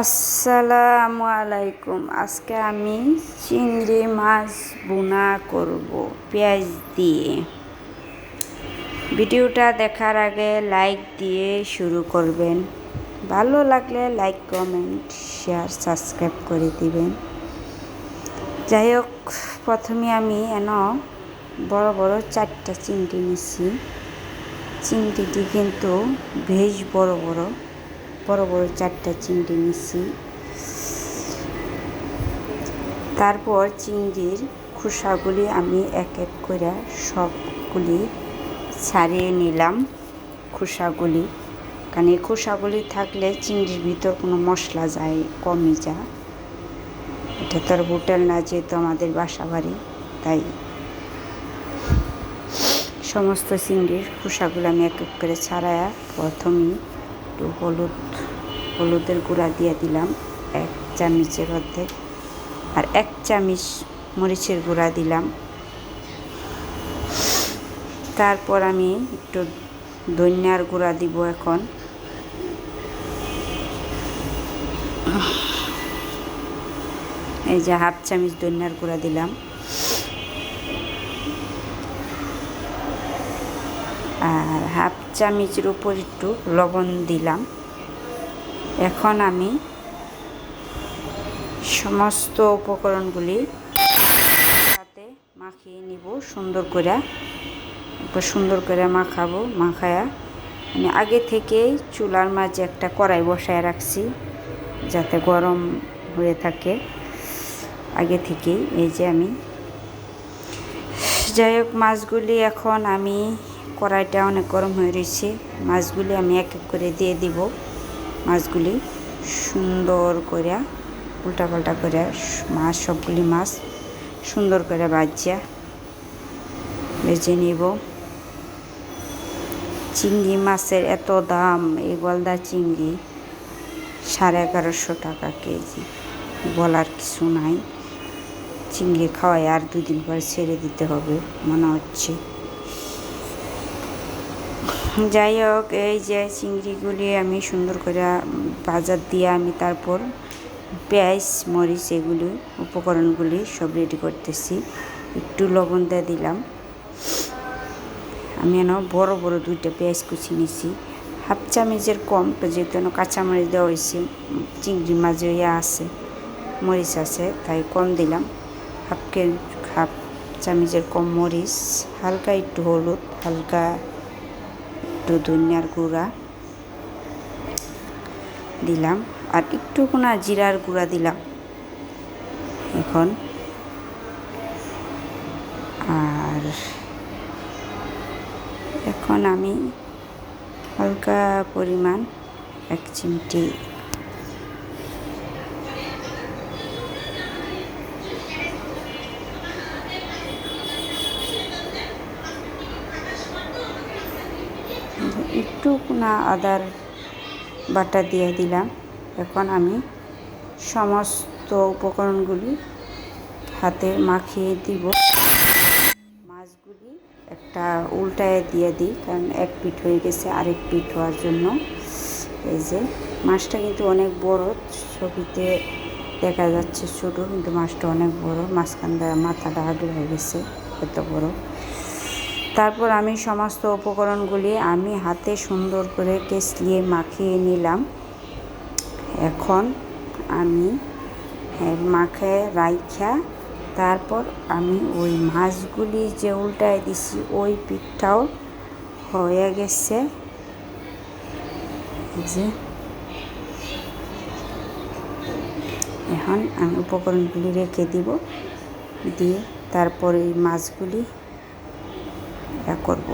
আসসালামু আলাইকুম। আজকে আমি চিংড়ি মাছ বোনা করব পেঁয়াজ দিয়ে। ভিডিওটা দেখার আগে লাইক দিয়ে শুরু করবেন। ভালো লাগলে লাইক, কমেন্ট, শেয়ার, সাবস্ক্রাইব করে দিবেন। যাই হোক, প্রথমে আমি এন বড় বড় চারটা চিংড়ি নিছি। চিংড়িটি কিন্তু বেশ বড় বড়। বড় বড় চারটা চিংড়ি নিচ্ছি তারপর চিংড়ির খোসাগুলি আমি এক এক করে সবগুলি ছাড়িয়ে নিলাম খোসাগুলি। কারণ এই খোসাগুলি থাকলে চিংড়ির ভিতর কোনো মশলা যায় কমে যা এটা তো হোটেল না, যেহেতু আমাদের বাসা বাড়ি তাই। সমস্ত চিংড়ির খোসাগুলো আমি এক এক করে ছাড়ায়া প্রথমেই একটু হলুদ হলুদের গুঁড়া দিয়ে দিলাম, এক চামচের অর্ধেক। আর এক চামচ মরিচের গুঁড়া দিলাম। তারপর আমি একটু ধনিয়ার গুঁড়া দিব এখন। এই যে হাফ চামচ ধনিয়ার গুঁড়া দিলাম। আর হাফ চামচের উপর একটু লবণ দিলাম। এখন আমি সমস্ত উপকরণগুলি সাথে মাখিয়ে নিব, সুন্দর করে। সুন্দর করে মাখাবো, মাখায়া আমি আগে থেকেই চুলার মাঝে একটা কড়াই বসায় রাখছি যাতে গরম হয়ে থাকে। আগে থেকেই এই যে আমি যাই হোক, মাছগুলি এখন আমি কড়াইটা অনেক গরম হয়ে রয়েছে। মাছগুলি আমি এক এক করে দিয়ে দিব। মাছগুলি সুন্দর করে উল্টা পাল্টা করে মাছ, সবগুলি মাছ সুন্দর করে বাজিয়া বেজে নিব। চিংড়ি মাছের এত দাম এই গলদা চিংড়ি সাড়ে এগারোশো টাকা কেজি, বলার কিছু নাই। চিংড়ি খাওয়াই আর দুদিন পর ছেড়ে দিতে হবে, মনে হচ্ছে। যাই হোক এই যে চিংড়িগুলি আমি সুন্দর করে বাজার দিয়ে আমি তারপর পেঁয়াজ, মরিচ এগুলি, উপকরণগুলি সব রেডি করতেছি। একটু লবণ দিয়ে দিলাম। আমি এন বড় বড় দুইটা পেঁয়াজ কুচি নিছি। হাফ চামচের কম যেহেতু এন কাঁচামরিচ দেওয়া হয়েছে, চিংড়ি মাঝে ইয়া আছে, মরিচ আছে, তাই কম দিলাম। হাফ কে হাফ চামচের কম মরিচ, হালকা একটু হলুদ, হালকা একটু ধনিয়ার গুঁড়া দিলাম আর একটু কোনা জিরার গুঁড়া দিলাম। এখন আর এখন আমি হালকা পরিমাণ এক চিমটি একটু আদার বাটা দিয়ে দিলাম। এখন আমি সমস্ত উপকরণগুলি হাতে মাখিয়ে দিব। মাছগুলি একটা উল্টায় দিয়ে দিই, কারণ এক পিঠ হয়ে গেছে আরেক পিঠ হওয়ার জন্য। এই যে, মাছটা কিন্তু অনেক বড়, ছবিতে দেখা যাচ্ছে ছোট, কিন্তু মাছটা অনেক বড়। মাঝখান মাথাটা আগলে হয়ে গেছে, এত বড়। তারপর আমি সমস্ত উপকরণগুলি আমি হাতে সুন্দর করে কেসলিয়ে মাখিয়ে নিলাম। এখন আমি মাখে রাইখা, তারপর আমি ওই মাছগুলি যে উল্টায় দিছি, ওই পিঠটাও হয়ে গেছে। যে। এখন আমি উপকরণগুলি রেখে দিব, দিয়ে তারপরে এই মাছগুলি করব।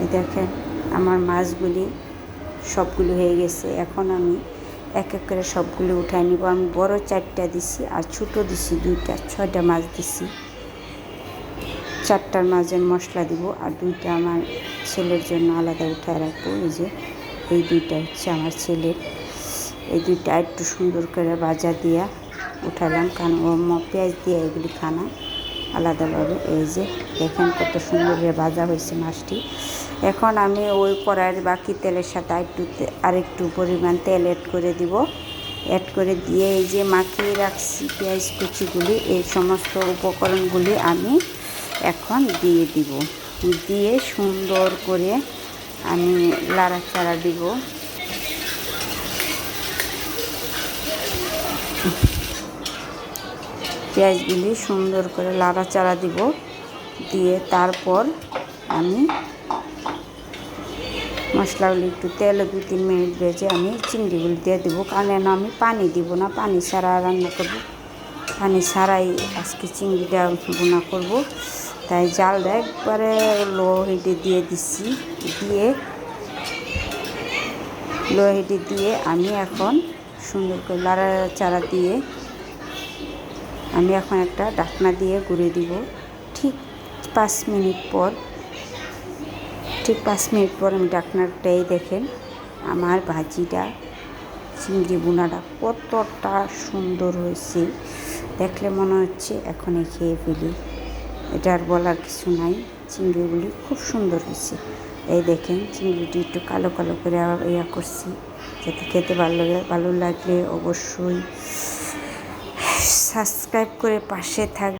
এই দেখেন, আমার মাছগুলি সবগুলো হয়ে গেছে। এখন আমি এক এক করে সবগুলো উঠাই নিব। আমি বড় চারটা দিছি আর ছোটো দিছি দুইটা, ছয়টা মাছ দিছি। চারটার মাছের মশলা দিব আর দুইটা আমার ছেলের জন্য আলাদা উঠায় রাখব। এই যে, এই দুইটা হচ্ছে আমার ছেলের। এই দুইটা একটু সুন্দর করে বাজা দিয়া উঠালাম, কারণ ও পেঁয়াজ দিয়ে এগুলি খানা আলাদাভাবে। এই যে দেখেন কত সুন্দর ভাজা হয়েছে মাছটি। এখন আমি ওই কড়াইয়ের বাকি তেলের সাথে একটু আরেকটু পরিমাণ তেল অ্যাড করে দিব। অ্যাড করে দিয়ে এই যে মাখিয়ে রাখছি পেঁয়াজ কুচিগুলি, এই সমস্ত উপকরণগুলি আমি এখন দিয়ে দিব। দিয়ে সুন্দর করে আমি লাড়াচাড়া দিব। পেঁয়াজগুলি সুন্দর করে লাড়াচাড়া দিব। দিয়ে তারপর আমি মশলাগুলি একটু তেলে দু তিন মিনিট ভেজে আমি চিংড়িগুলি দিয়ে দেবো। কারণ আমি পানি দিব না, পানি ছাড়া রান্না করব। পানি ছাড়াই আজকে চিংড়িটা বোনা করব। তাই জালটা একবারে লো হিটে দিয়ে দিচ্ছি। দিয়ে লো হিটে দিয়ে আমি এখন সুন্দর করে লাড়াচাড়া দিয়ে আমি এখন একটা ডাকনা দিয়ে গুঁড়ে দিব। ঠিক পাঁচ মিনিট পর, ঠিক পাঁচ মিনিট পর আমি ডাকনাটাই দেখেন, আমার ভাজিটা, চিংড়ি বোনাটা কতটা সুন্দর হয়েছে। দেখলে মনে হচ্ছে এখনই খেয়ে ফেলি। এটা আর বলার কিছু নাই, চিংড়িগুলি খুব সুন্দর হয়েছে। এই দেখেন, চিংড়িটি একটু কালো কালো করে ইয়া করছি, যাতে খেতে ভালো লাগে, ভালো লাগলে অবশ্যই সাবস্ক্রাইব করে পাশে থাক